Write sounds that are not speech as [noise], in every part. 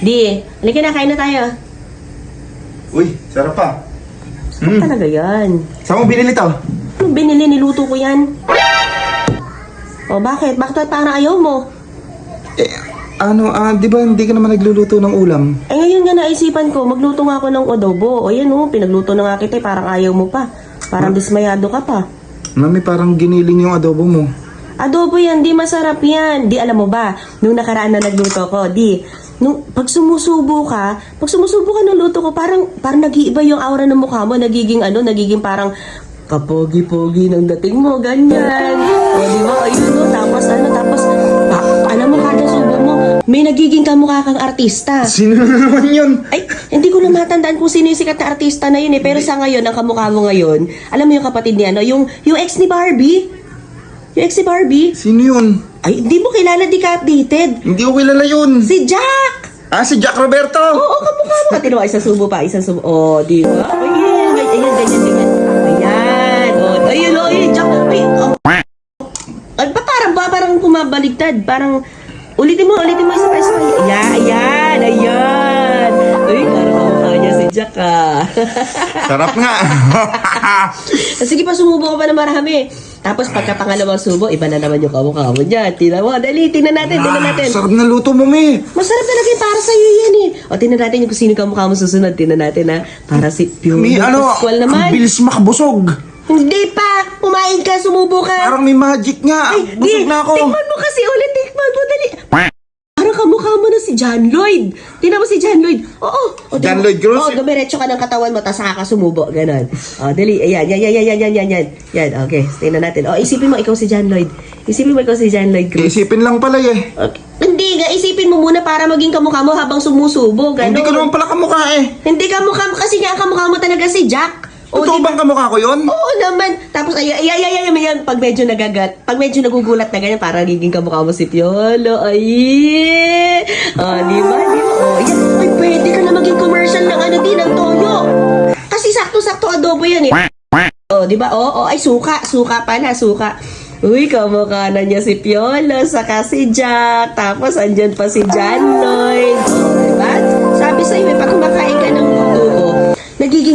Di, halika na, kain na tayo. Uy, sarap pa. Ano Mm. talaga yan? Saan mo binili to? Ano binili, niluto ko yan? O bakit? Bakit parang ayaw mo? Eh, ano, ah, di ba hindi ka naman nagluluto ng ulam? Eh ngayon nga naisipan ko, magluto nga ako ng adobo. O yan o, pinagluto na nga kita eh, parang ayaw mo pa. Parang dismayado ka pa. Mami, parang giniling yung adobo mo. Adobo yan, di masarap yan. Di alam mo ba, nung nakaraan na nagluto ko, di, nung pag sumusubo ka, pag sumusubo ka ng luto ko, parang, parang nag-iiba yung aura ng mukha mo, nagiging ano, nagiging parang kapogi-pogi ng dating mo, ganyan. O, di ba? Ayun, no? Tapos, ano, tapos, pa, alam mo, kada subo mo, may nagiging kamukha kang artista. Sino na naman yun? Ay, hindi ko na matandaan kung sino yung sikat na artista na yun eh. Pero sa ngayon, ang kamukha mo ngayon, alam mo yung kapatid niya, no? Yung, yung ex ni Barbie? Yung ex ni Barbie? Sino yun? Ay, di mo kilala, di ka updated. Hindi ko kilala yun. Si Jack! Ah, si Jack Roberto! Oo, kamukha mo. Pati naman, isang subo pa, isang subo. Oh, di ba? Ayan, ayan, ayan, ganyan, ganyan. Ayan, oh, ayun, oh, ayun, Jack. Ay, oh. Ay, pa, parang, ba, parang pumabaligtad. Parang, ulitin mo, ulitin mo isa pa, isa pa. Ayan, ayan, ayan. Ay, Jack, ah. [laughs] Sarap nga. [laughs] Sige pa, sumubo ka pa na marami. Tapos pagka pangalawang subo, iba na naman yung kamukha mo dyan. Tingnan mo, dali, tingnan natin, tingnan natin. Ah, sarap na luto mo, Mi. Masarap talaga yung para sa'yo yan eh. O, tingnan natin yung kung sino kamukha mo susunod. Tingnan natin ha. Para si Pure ano, Pascual ang naman. bilis makabusog. Hindi pa! Kumain ka, sumubo ka. Parang may magic nga. Ay, di, Busog na ako. Tikman mo kasi ulit, tikman mo, dali. Parang kamukha mo na si John Lloyd. Tingnan mo si John Lloyd. Oo. O, John. Lloyd Cruz? Oo, dumiretso ka ng katawan mo, tapos saka ka sumubo. Ganon. O, dali. Ayan, yan, yan, yan, yan, yan, yan, yan. Yan, okay. Tingnan natin. O, isipin mo, ikaw si John Lloyd. Isipin mo, ikaw si John Lloyd Cruz. Isipin lang pala eh. Okay. Hindi nga, isipin mo muna para maging kamukha mo habang sumusubo. Ganon. Hindi ko naman pala kamukha eh. Hindi kamukha mo kasi nga ang kamukha mo talaga si Jack. O, Totoo bang kamukha ko yun? Oo naman. Tapos ay ay ay ay, ay, ay, pag medyo nagagat, pag medyo nagugulat na ganyan, para giging kamukha mo si Piolo. Ay. Ah, di ba? Di ba? Oh, yan. Ay, pwede ka na maging commercial ng ano din ng toyo. Kasi sakto-sakto adobo yan eh. Oh, di ba? Oh, oh, ay suka, suka pala, suka. Uy, kamukha na niya si Piolo, saka si Jack, tapos andyan pa si John Lloyd. Oh,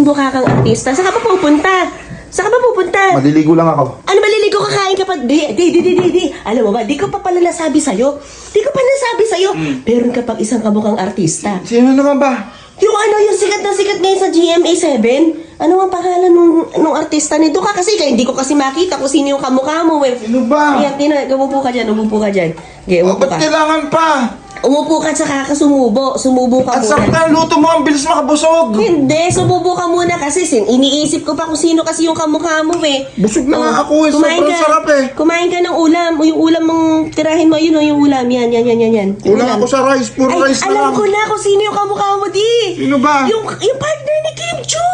mukha kang artista. Saka pa pupunta? Saka pa pupunta? Maliligo lang ako. Ano maliligo kakain ka pa? Di, di, di, di, di, di. Alam mo ba, di ko pa pala nasabi sa'yo. Di ko pa nasabi sa'yo. Meron ka pang isang kamukhang artista. Sino naman ba? Yung ano, yung sikat na sikat ngayon sa GMA7. Ano ang pangalan nung, nung artista nito ka? Kasi kaya hindi ko kasi makita kung sino yung kamukha mo. Eh. Sino ba? Ayan, tina, umupo ka dyan, umupo ka dyan. Okay, Oh, ba't ka. kailangan pa? Umupo ka tsaka ka sumubo. Sumubo ka At muna. na luto mo, ang bilis makabusog. Hindi, sumubo ka muna kasi sin iniisip ko pa kung sino kasi yung kamukha mo eh. Busog na nga Oh, ako eh, kumain sobrang ka- sarap eh. Kumain ka ng ulam. O yung ulam mong tirahin mo, yun o yung ulam. Yan, yan, yan, yan. yan. Yung Kulang ako sa rice, puro Ay, rice na alam lang. ko na kung sino yung kamukha mo, di. Sino ba? Yung, yung partner ni Kim Chu.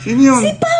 Sino yun? Si Pao